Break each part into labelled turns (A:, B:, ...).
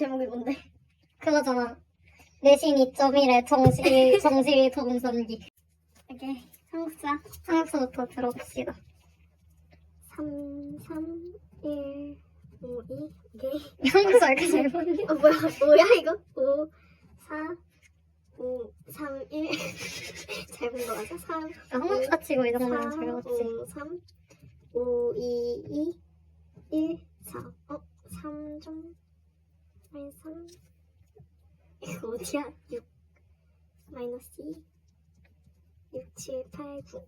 A: 제목이 뭔데? 그거잖아. 내신 2.1에 정시, 정시 동선기. 오케이. 한국사. 한국사부터 들어봅시다.
B: 3, 3, 1, 5, 2, 오케이.
A: 한국사 이렇게 잘 보니?
B: 어, 뭐야, 뭐야, 이거? 5, 4, 5, 3, 1. 잘본거 맞아? 3,
A: 한국사 치고 이 정도면
B: 4,
A: 잘 봤지.
B: 5, 3, 5, 2, 2, 1, 4. 어, 3점. 마이너스 3. 이거 어디야? 6, 마이너스 2, 6, 7, 8, 9.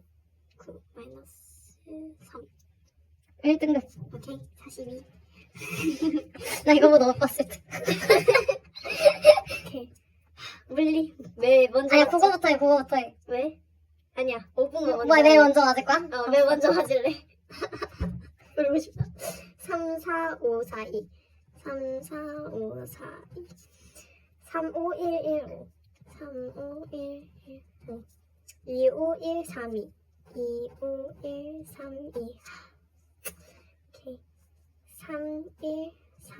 B: 9, 마이너스 3.
A: 1등급.
B: 오케이, 42.
A: 나 이거보다 못 봤을 때.
B: 오케이. 물리. 왜 먼저?
A: 아니야? 그거부터 해, 그거부터 해.
B: 왜? 아니야, 5분만 먼저.
A: 뭐, 왜 먼저 맞을 거야?
B: 어, 왜 먼저 맞을래? 그러고 싶다. 3, 4, 5, 4, 2. 3, 4, 5, 4, 2. 3, 5, 1, 1, 5. 3, 5, 1, 1, 5. 2, 5, 1, 3, 2. 2, 5, 1, 3, 2. 오케이. 3, 1, 4,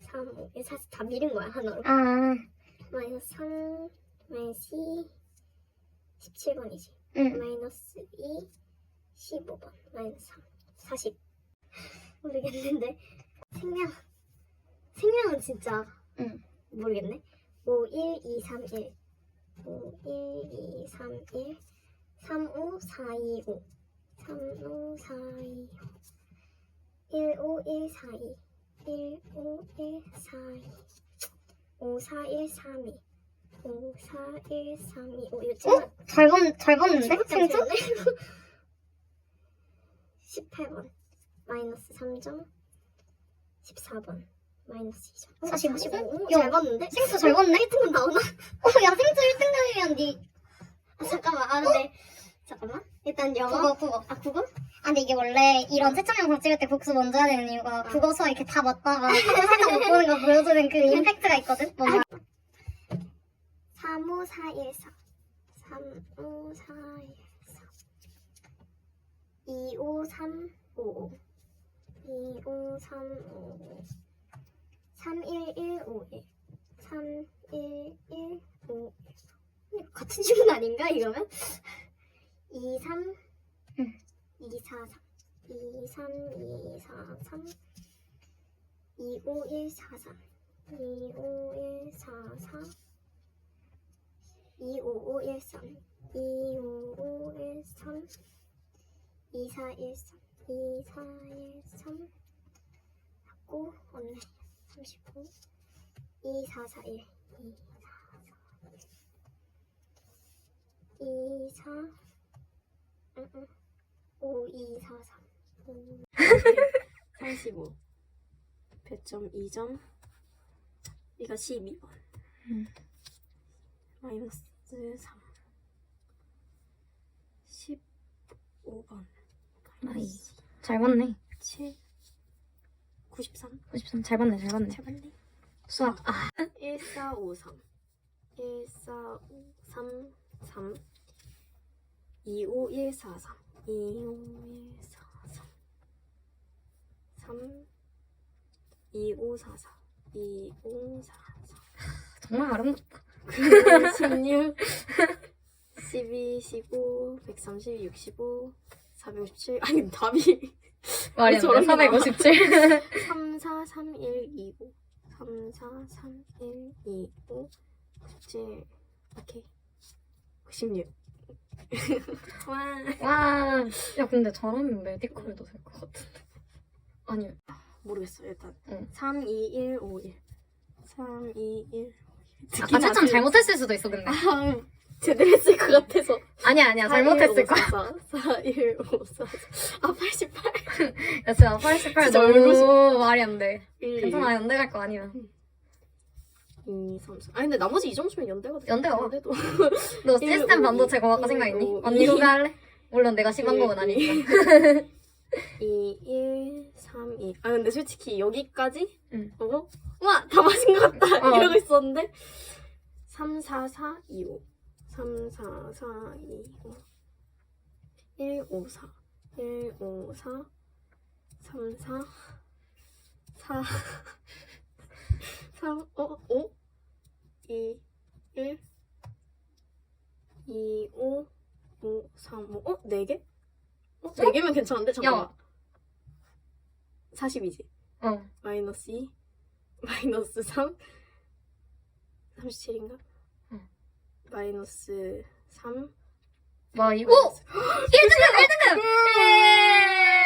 B: 3, 5. 이거 사실 다 미른 거야, 하나로.
A: 아,
B: 마이너스 3, 마이너스 2, 17번이지.
A: 응.
B: 마이너스 2, 15번. 마이너스 3, 40. 모르겠는데. 생명. 생명은 진짜.
A: 응.
B: 모르겠네. 5, 1, 2, 3, 1. 5, 1, 2, 3, 1. 3, 5, 4, 2, 5. 3, 5, 4, 2, 5. 1, 5, 1, 4, 2. 1, 5, 1, 4, 2. 5, 4, 1, 3, 2. 5, 4, 1, 3, 2. 5, 이거 진짜
A: 잘 봤, 잘 봤는데? 진짜?
B: 18번 마이너스 3점 14번 마이너스 2점
A: 45.
B: 45?
A: 야,
B: 잘 봤는데?
A: 생수 잘 봤네?
B: 1등은 나오나?
A: 어, 야, 생수 1등급이면 니.
B: 아, 잠깐만 아 근데 잠깐만 일단 영어
A: 국어, 국어.
B: 아 국어?
A: 아, 근데 이게 원래 이런 채점 영상 찍을 때 복수 먼저 해야 되는 이유가 국어 수학 이렇게 다 맞다가 한번 살짝 못 보는 거 보여주는 그 임팩트가 있거든? 뭔가.
B: 3, 5, 4, 1, 4 3, 5, 4, 1, 4 2, 5, 3, 5, 5 2, 5, 3, 5, 5 3, 1, 1, 5, 1 3, 1, 1, 5, 1 같은 질문 아닌가 이러면? 2, 3
A: 응.
B: 2, 4, 3 2, 3, 2, 4, 3 2, 5, 1, 4, 3 2, 5, 1, 4, 4 2, 5, 5, 1, 3 2, 5, 5, 1, 3 2, 4, 1, 3 2, 4, 1, 3 하고 없네 35 2, 4, 4, 1 2, 4, 4 2, 4 응, 응. 5, 2, 4, 3 5,
C: 85. 배점 2점. 이거 12번.
A: 음.
C: 마이너스 3. 15번.
A: 아이, 잘 봤네.
C: 7. 93.
A: 93. 잘 봤네, 잘 봤네.
C: 잡았네.
A: 수학. 아,
C: 1453. 1453. 3. 25143. 25143. 3. 2544. 2544.
A: 정말 아름답다.
C: 16, 12, 15, 130, 65, 457. 아니, 답이.
A: 말이.
C: 저런 거
A: 457.
C: 3, 4, 3, 1, 2, 5. 3, 4, 3, 1, 2, 5. 97. 오케이. 96. 와.
A: 와. 야, 근데 잘하면 메디컬도 될 것 같은데. 아니,
C: 모르겠어, 일단.
A: 응.
C: 3, 2, 1, 5, 1. 3, 2, 1.
A: 아, 채점 잘못했을 수도 있어, 근데.
C: 아, 제대로 했을 것 같아서.
A: 아니야, 아니야. 잘못했을 거야.
C: 4, 1, 5, 4, 4. 아, 88.
A: 야, 진짜 88
C: 진짜
A: 너무
C: 울고 싶어.
A: 말이 안 돼.
C: 1,
A: 괜찮아, 연대 갈 거 아니야.
C: 2, 3, 4. 아니, 근데 나머지 이 정도면.
A: 연대가 와.
C: 연대도.
A: 너
C: 일,
A: 시스템
C: 오,
A: 반도체
C: 이,
A: 공학과
C: 일,
A: 생각 있니?
C: 오,
A: 언니
C: 이.
A: 후배할래? 물론 내가 심한
C: 일, 이.
A: 아니니까.
C: 2, 1, 3, 2. 아, 근데 솔직히 여기까지?
A: 응.
C: 보고, 와! 다 맞은 것 같다!
A: 어.
C: 이러고 있었는데. 3, 4, 4, 2, 5. 3, 4, 4, 2, 5. 1, 5, 4. 1, 5, 4. 3, 4. 4.
B: 3, 어, 5, 2, 1, 2, 5, 5, 3, 5, 어? 4개? 어? 4개면 괜찮은데? 잠깐만.
C: 야.
B: 40이지.
C: 어.
B: 마이너스 2, 마이너스 3, 37인가?
C: 응.
B: 마이너스 3,
C: 와, 이거.
B: 마이너스-
C: 1등급! 1등급! 예!